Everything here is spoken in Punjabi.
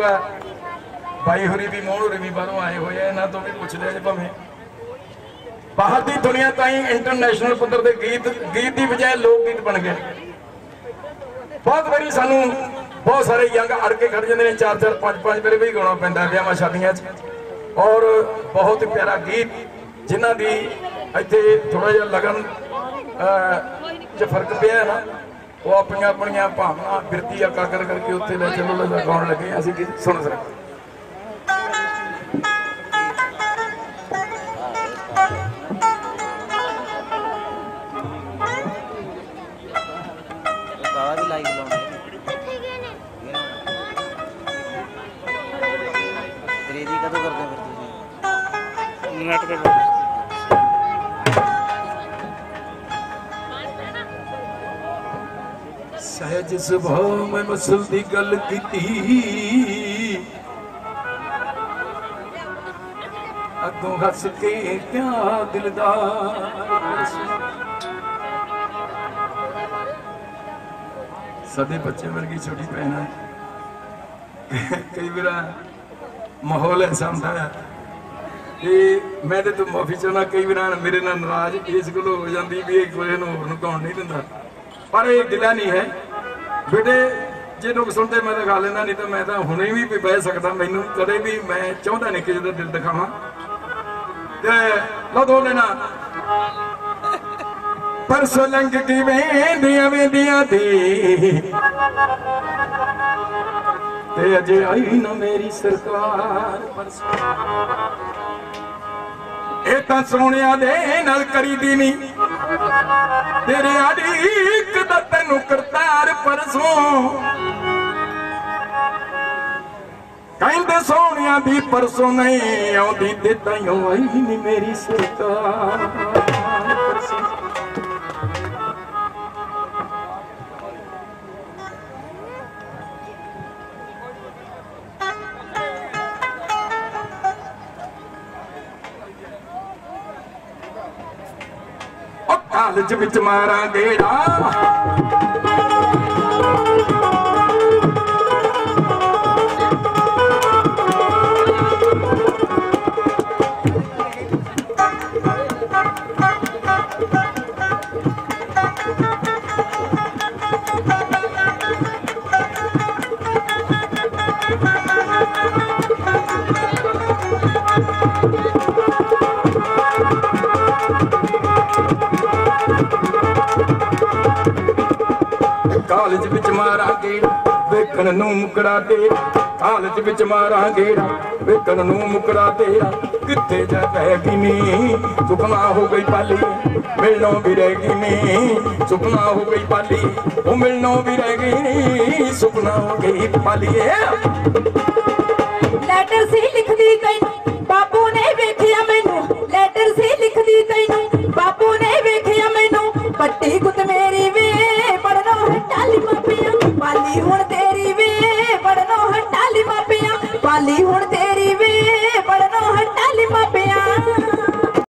ਜਾਊਗਾ ਬਾਈ ਹੋਰੀ ਵੀ ਮੋਹਨ ਹੋਰੀ ਵੀ ਬਾਹਰੋਂ ਆਏ ਹੋਏ ਆ ਇਹਨਾਂ ਤੋਂ ਵੀ ਪੁੱਛ ਲਿਆ ਜੇ ਭਾਵੇਂ। ਬਾਹਰ ਦੀ ਦੁਨੀਆ ਤਾਈਂ ਇੰਟਰਨੈਸ਼ਨਲ ਪੱਧਰ ਦੇ ਗੀਤ ਗੀਤ ਦੀ ਬਜਾਏ ਲੋਕ ਗੀਤ ਬਣ ਗਏ। ਬਹੁਤ ਵਾਰੀ ਸਾਨੂੰ ਬਹੁਤ ਸਾਰੇ ਯੰਗ ਅੜ ਕੇ ਖੜ ਜਾਂਦੇ ਨੇ ਚਾਰ ਚਾਰ ਪੰਜ ਪੰਜ ਮੇਰੇ ਵੀ ਗਾਉਣਾ ਪੈਂਦਾ ਵਿਆਹਾਂ ਸ਼ਾਦੀਆਂ 'ਚ। ਔਰ ਬਹੁਤ ਪਿਆਰਾ ਗੀਤ ਜਿਨ੍ਹਾਂ ਦੀ ਇੱਥੇ ਥੋੜਾ ਜਿਹਾ ਲਗਨ ਅਹ, 'ਚ ਫ਼ਰਕ ਪਿਆ ਨਾ। ਉਹ ਆਪਣੀਆਂ ਆਪਣੀਆਂ ਭਾਵਨਾ ਬਿਰਤੀ ਅਕਾਗਰ ਕਰਕੇ ਉੱਥੇ ਲੈ ਚੱਲੋ ਲੈ ਗਾਉਣ ਲੱਗੇ। ਅਸੀਂ ਗੀਤ ਸੁਣ ਸਕਦੇ? ਬਾਵਾ ਸਹਿਜ ਸੁਭਾਅ ਮੈਂ ਮਸਲ ਦੀ ਗੱਲ ਕੀਤੀ। ਅੱਗੋਂ ਹੱਸ ਕੇ ਕਿਆ ਦਿਲਦਾਰ ਸਾਡੇ ਬੱਚੇ ਵਰਗੀ ਛੋਟੀ ਭੈਣ ਕਈ ਵਾਰ ਮਾਹੌਲ ਐਸਾ ਹੁੰਦਾ ਹੈ ਕਿ ਮੈਂ ਤੇ ਤੂੰ ਮਾਫੀ ਚਾਹਣਾ ਕਈ ਵਾਰ ਮੇਰੇ ਨਾਲ ਨਾਰਾਜ਼ ਇਸ ਗੱਲੋਂ ਹੋ ਜਾਂਦੀ ਵੀ ਇਹ ਕੋਈ ਨੂੰ ਹੋਰ ਨੂੰ ਕੌਣ ਨਹੀਂ ਦਿੰਦਾ। ਪਰ ਇਹ ਗਿਲਾ ਨਹੀਂ ਹੈ। ਬੇਟੇ, ਜੇ ਲੋਕ ਸੁਣਦੇ, ਮੈਂ ਤਾਂ ਗਾ ਲੈਂਦਾ ਨਹੀਂ ਤਾਂ ਮੈਂ ਤਾਂ ਹੁਣੇ ਵੀ ਬਹਿ ਸਕਦਾ। ਮੈਨੂੰ ਕਦੇ ਵੀ ਮੈਂ ਚਾਹੁੰਦਾ ਨਹੀਂ ਕਿਸੇ ਦਾ ਦਿਲ ਦਿਖਾਵਾਂ। ਤੇ ਲੋ ਦੋ ਲੈਣਾ। ਪਰਸੋਂ ਲੰਘ ਕੇ ਵੇਂਦੀਆਂ ਵੇਂਦੀਆਂ ਦੀ। ਤੇ ਅਜੇ ਆਈ ਨਾ ਮੇਰੀ ਸਰਕਾਰ ਪਰਸੋਂ ਇਹ ਤਾਂ ਸੋਹਣਿਆ ਦੇ ਨਾਲ ਕਰੀਦੀ ਨਹੀਂ ਤੇਰੇ ਆੜੀਕ ਕਹਿੰਦੇ ਸੋਹਣਿਆਂ ਦੀ ਪਰਸੋਂ ਨਹੀਂ ਆਉਂਦੀ ਤੇ ਤਾਈਓ ਆਈ ਨਹੀਂ ਮੇਰੀ ਸਰਕਾਰ। ਉਹ ਕਾਲਜ ਵਿੱਚ ਮਾਰਾਂ ਗੇੜਾ ਕਾਲਜ ਵਿੱਚ ਮਾਰਾਂ ਗੇੜਾ ਵੇਖਣ ਨੂੰ ਮੁਕੜਾ ਤੇਰਾ। ਕਾਲਜ ਵਿੱਚ ਮਾਰਾਂ ਵੇਖਣ ਨੂੰ ਮੁਕੜਾ ਤੇਰਾ। ਕਿੱਥੇ ਜਾ ਰਹਿ ਗਈ ਨੀ? ਸੁਖਨਾ ਹੋ ਗਈ ਪਾਲੀ, ਮਿਲਣੋਂ ਵੀ ਰਹਿ ਗਈ ਨੀ। ਸੁਖਨਾ ਹੋ ਗਈ ਪਾਲੀ, ਉਹ ਮਿਲਣੋਂ ਵੀ ਰਹਿ ਗਈ ਨੀ। ਸੁਪਨਾ ਹੋ ਗਈ ਪਾਲੀ। ਲੈਟਰ ਸੀ ਲਿਖਦੀ ਤੈਨੂੰ। ਪੱਟੀ ਕੁੱਤ ਮੇਰੀ ਵੇ, ਪੜਨੋ ਹਟਾਲੀ ਮਾਪਿਆਂ। ਪਾਲੀ ਹੁਣ ਤੇਰੀ ਵੇ, ਪੜਨੋ ਹਟਾਲੀ ਮਾਪਿਆਂ। ਪਾਲੀ ਹੁਣ ਤੇਰੀ